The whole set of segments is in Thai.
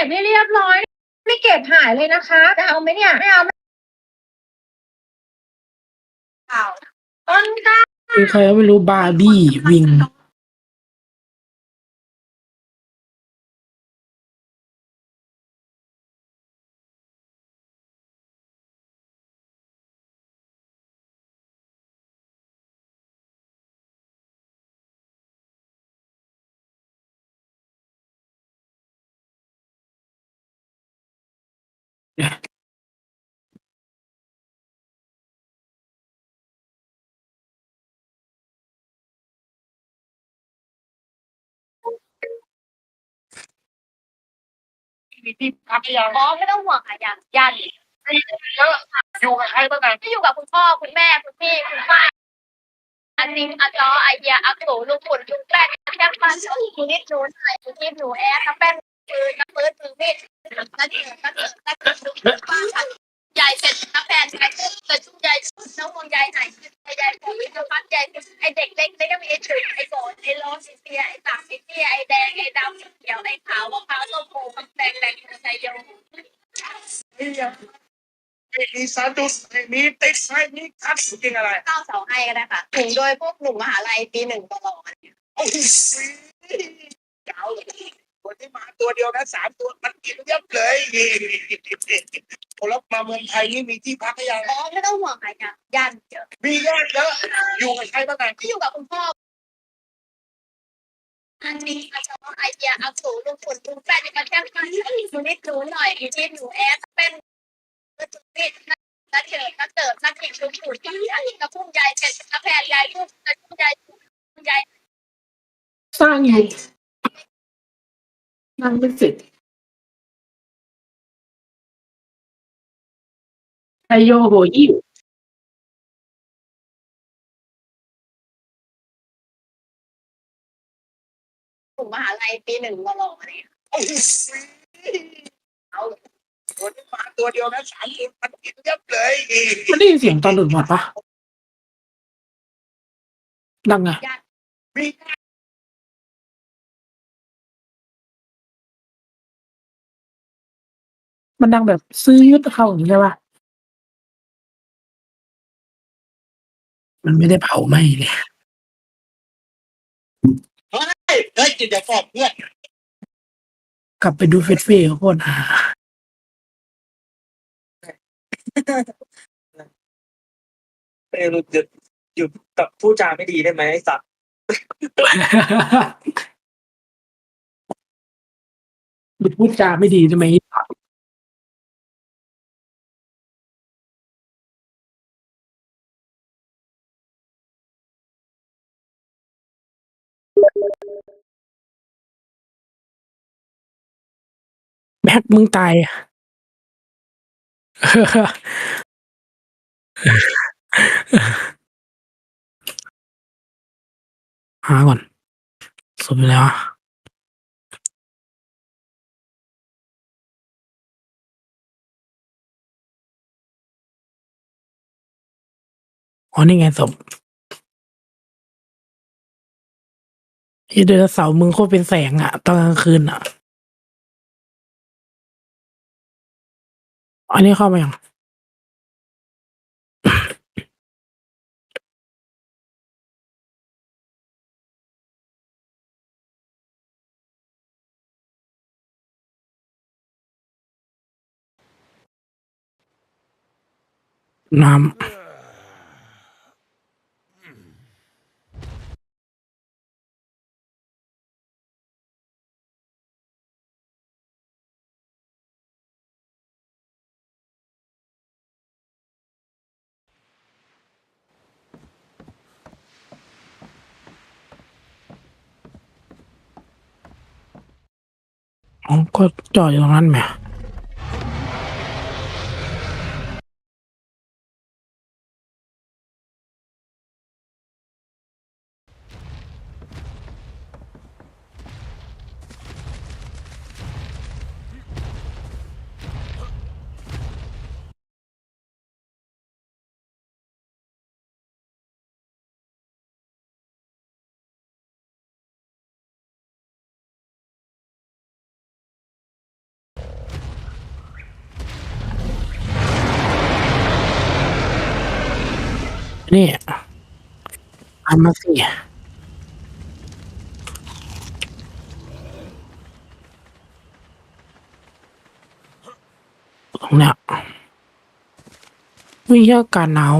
ก็บให้เรียบร้อย ไม่เก็บหายเลยนะคะจะเอาไหมเนี่ยไม่เอาไม่เอาต้นกล้าคือใครก็ไม่รู้บาร์บี้วิง มีที่พักยังอ๋อไม่ต้องห่วงค่ะยันยันเยอะอยู่กับใครบ้างไงที่อยู่กับคุณพ่อคุณแม่คุณพี่คุณป้าอันนี้อาจอไอเดียอักโหลูกขุนลุงแกล้งแค่บ้านช่วยคุณนิดหนูหน่อยคุณนิดหนูแอร์กระแป้นปืนกระปืนปืนมีดกระเถิดกระเถิดกระเถิดลูกป้าใหญ่เสร็จกระแพนใหญ่เกิดชุด มียังไม่มีสาดุสไม่มีติดไม่มีคัดกินอะไรข้าวเสาให้ก็ได้ค่ะถึงโดยพวกหนุ่มมหาลัยปีหนึ่งตลอดโอ้ยเจ้าคนที่มาตัวเดียวนะสามตัวมันกินเยอะเลยแล้วมาเมืองไทยนี่มีที่พักหรือยังอ๋อไม่ต้องห่วงค่ะยันยันเยอะมีญาติเยอะอยู่กับใครบ้างไง ที่อยู่กับคุณพ่อ อันนี้อาจจะไอเดียอักโสลูกขุนลุงแฟนกันแค่กันหนูนิดหนูหน่อยอีทีหนูแอสเป็นจุดนิดนักเถิดนักเติบนักเอกลูกขุนที่อันนี้กระพุ่งใหญ่เสร็จกระแพนใหญ่พุ่งกระพุ่งใหญ่ใหญ่สร้างอยู่นั่งไม่เสร็จไอโยโหยิุ่มมหาลัยปีหนึ่งตลอดเนี่ยโอ้ยเอาคนที่มาตัวเดียวนะสามตัวมันกินเยอะเลยมันได้ยินเสียงตอนหลุดหมดปะดังไงมีมันดังแบบซื้อยุดเข้าอย่างนี้ใช่ปะมันไม่ได้เผาไหม้เลย ฮ้ยจิตอย่าฟอกเพื่อนกลับไปดูเฟสเฟย์โคตรหาเออหยุดหยุดหยุดกับพูดจาไม่ดีได้ไหมไอ้สัตว์หยุดพูดจาไม่ดีใช่ไหม แบ็คมึงตาย หาก่อนสุดแล้วอะอ๋อนี่ไงศพไอ้เดือนเสาร์มึงโคตรเป็นแสงอะตอนกลางคืนอะ อันนี้เข้ามายังน้ำ ก็จอดอยู่ตรงนั้นแหม นี่เอามาสิตรงเนี้ยวิธีการหนาว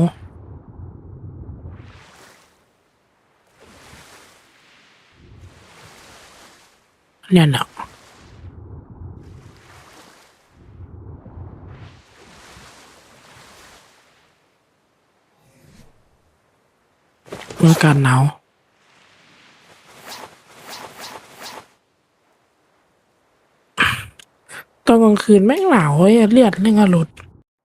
เนี่ยนะ วิธีการหนาวตอนกลางคืนแม่งหนาวเว้ยเลือดเรื่องอรุณ